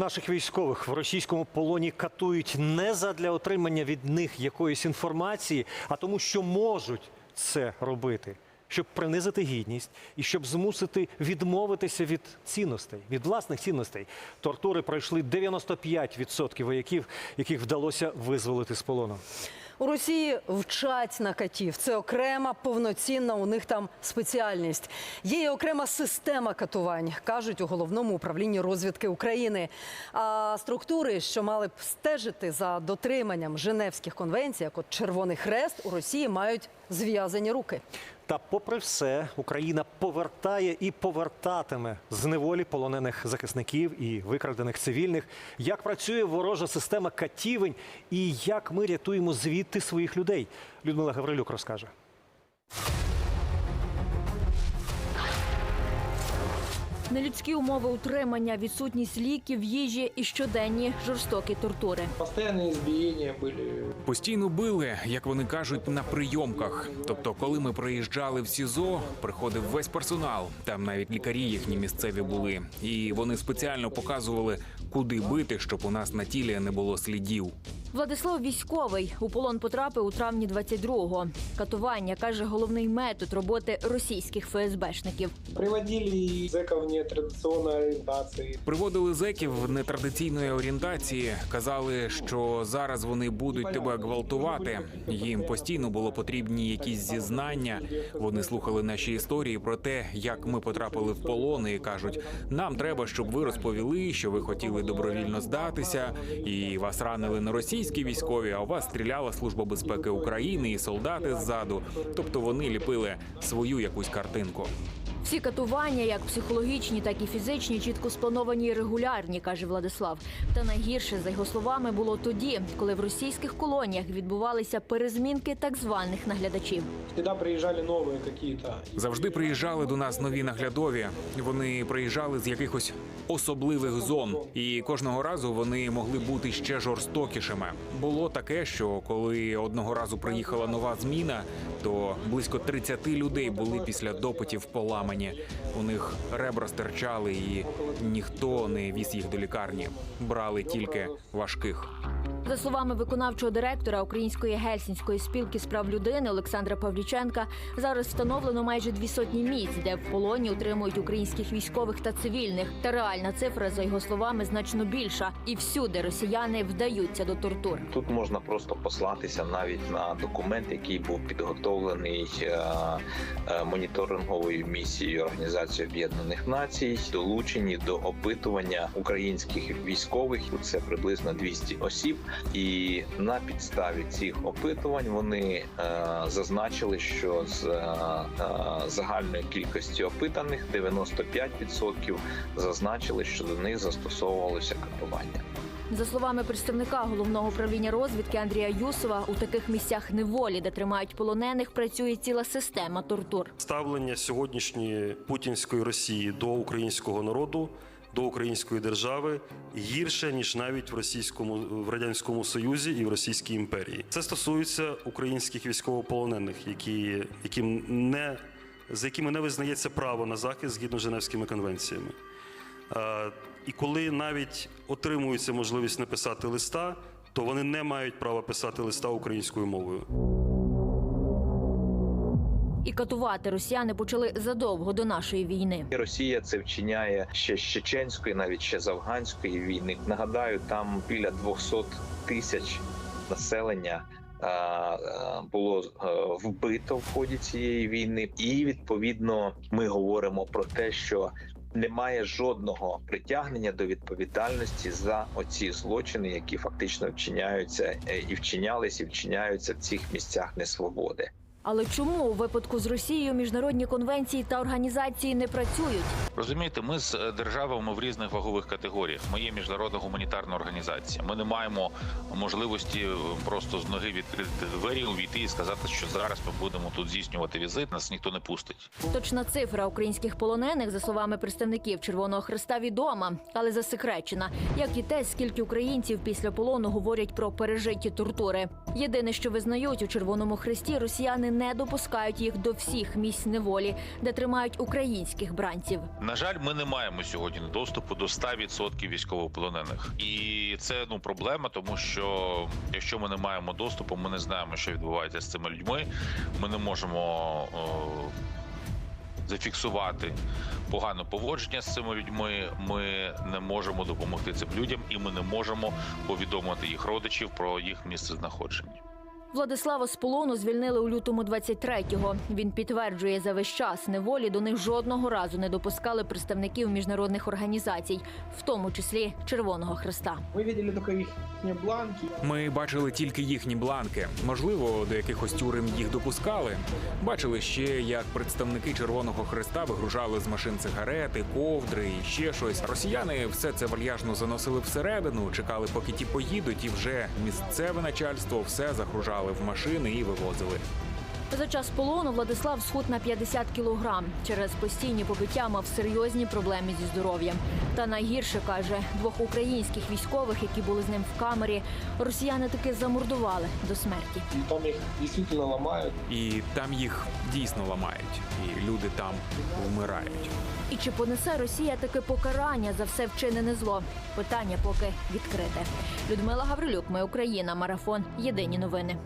Наших військових в російському полоні катують не задля отримання від них якоїсь інформації, а тому, що можуть це робити, щоб принизити гідність і щоб змусити відмовитися від цінностей, від власних цінностей. Тортури пройшли 95% вояків, яких вдалося визволити з полону. У Росії вчать на катів. Це окрема повноцінна у них там спеціальність. Є і окрема система катувань, кажуть у головному управлінні розвідки України. А структури, що мали б стежити за дотриманням Женевських конвенцій, як от Червоний Хрест, у Росії мають зв'язані руки. Та, попри все, Україна повертає і повертатиме з неволі полонених захисників і викрадених цивільних. Як працює ворожа система катівень і як ми рятуємо звідти своїх людей? Людмила Гаврилюк розкаже. Нелюдські умови утримання, відсутність ліків, їжі і щоденні жорстокі тортури. Постоянные избиения были. Постійно били, як вони кажуть, на прийомках. Тобто, коли ми приїжджали в СІЗО, приходив весь персонал. Там навіть лікарі їхні місцеві були, і вони спеціально показували, куди бити, щоб у нас на тілі не було слідів. Владислав військовий у полон потрапив у травні 22-го. Катування каже головний метод роботи російських ФСБшників. Приводили зэков нетрадиционной ориентации. Приводили зеків нетрадиційної орієнтації, казали, що зараз вони будуть тебе гвалтувати. Їм постійно було потрібні якісь зізнання. Вони слухали наші історії про те, як ми потрапили в полон, і кажуть: нам треба, щоб ви розповіли, що ви хотіли добровільно здатися, і вас ранили не російські військові, а у вас стріляла служба безпеки України і солдати ззаду. Тобто вони ліпили свою якусь картинку. Всі катування, як психологічні, так і фізичні, чітко сплановані і регулярні, каже Владислав. Та найгірше, за його словами, було тоді, коли в російських колоніях відбувалися перезмінки так званих наглядачів. Всегда приезжали новые какие-то. Завжди приїжджали до нас нові наглядові. Вони приїжджали з якихось особливих зон, і кожного разу вони могли бути ще жорстокішими. Було таке, що коли одного разу приїхала нова зміна, то близько 30 людей були після допитів поламані. У них ребра стирчали, і ніхто не віз їх до лікарні. Брали тільки важких. За словами виконавчого директора Української гельсінської спілки з прав людини Олександра Павліченка, зараз встановлено майже дві сотні місць, де в полоні утримують українських військових та цивільних. Та реальна цифра, за його словами, значно більша. І всюди росіяни вдаються до тортур. Тут можна просто послатися навіть на документ, який був підготовлений е, е, моніторинговою місією Організації Об'єднаних Націй, долучені до опитування українських військових. Це приблизно 200 осіб, і на підставі цих опитувань вони е, зазначили, що з е, е, загальної кількості опитаних 95% зазначили, що до них застосовувалося катування. За словами представника головного управління розвідки Андрія Юсова, у таких місцях неволі, де тримають полонених, працює ціла система тортур. ставлення сьогоднішньої путінської Росії до українського народу, до української держави гірше ніж навіть в російському в радянському союзі і в Російській імперії. Це стосується українських військовополонених, які яким не за якими не визнається право на захист згідно з Женевськими конвенціями. І коли навіть отримується можливість написати листа, то вони не мають права писати листа українською мовою. І катувати росіяни почали задовго до нашої війни. Росія це вчиняє ще з чеченської, навіть ще з афганської війни. Нагадаю, там біля 200 тисяч населення. Було вбито в ході цієї війни, і відповідно ми говоримо про те, що немає жодного притягнення до відповідальності за оці злочини, які фактично вчиняються е, і вчинялись, і вчиняються в цих місцях несвободи. Але чому у випадку з Росією міжнародні конвенції та організації не працюють? Розумієте, ми з е, державами в різних вагових категоріях. Ми є міжнародна гуманітарна організація. Ми не маємо можливості е, просто з ноги відкрити двері, увійти і сказати, що зараз ми будемо тут здійснювати візит. Нас ніхто не пустить. Точна цифра українських полонених, за словами представників Червоного Христа, відома, але засекречена, як і те, скільки українців після полону говорять про пережиті тортури. Єдине, що визнають у Червоному Хресті, росіяни не допускають їх до всіх місць неволі, де тримають українських бранців. На жаль, ми не маємо сьогодні доступу до 100% військовополонених, і це ну проблема, тому що якщо ми не маємо доступу, ми не знаємо, що відбувається з цими людьми. Ми не можемо о, зафіксувати погане поводження з цими людьми. Ми не можемо допомогти цим людям, і ми не можемо повідомити їх родичів про їх місце знаходження. Владислава з полону звільнили у лютому 23-го. Він підтверджує, за весь час неволі до них жодного разу не допускали представників міжнародних організацій, в тому числі Червоного Христа. Мы видели только их бланки. Ми бачили тільки їхні бланки. Можливо, до якихось тюрем їх допускали. Бачили ще, як представники Червоного Христа вигружали з машин цигарети, ковдри і ще щось. Росіяни все це вальяжно заносили всередину, чекали, поки ті поїдуть, і вже місцеве начальство все загружали в машини і вивозили. За час полону Владислав схуд на 50 кілограм. Через постійні побиття мав серйозні проблеми зі здоров'ям. Та найгірше каже, двох українських військових, які були з ним в камері, росіяни таки замордували до смерті. Там их действительно ломают. І там їх дійсно ламають, і люди там вмирають. І чи понесе Росія таке покарання за все вчинене зло? Питання поки відкрите. Людмила Гаврилюк, ми Україна, марафон. Єдині новини.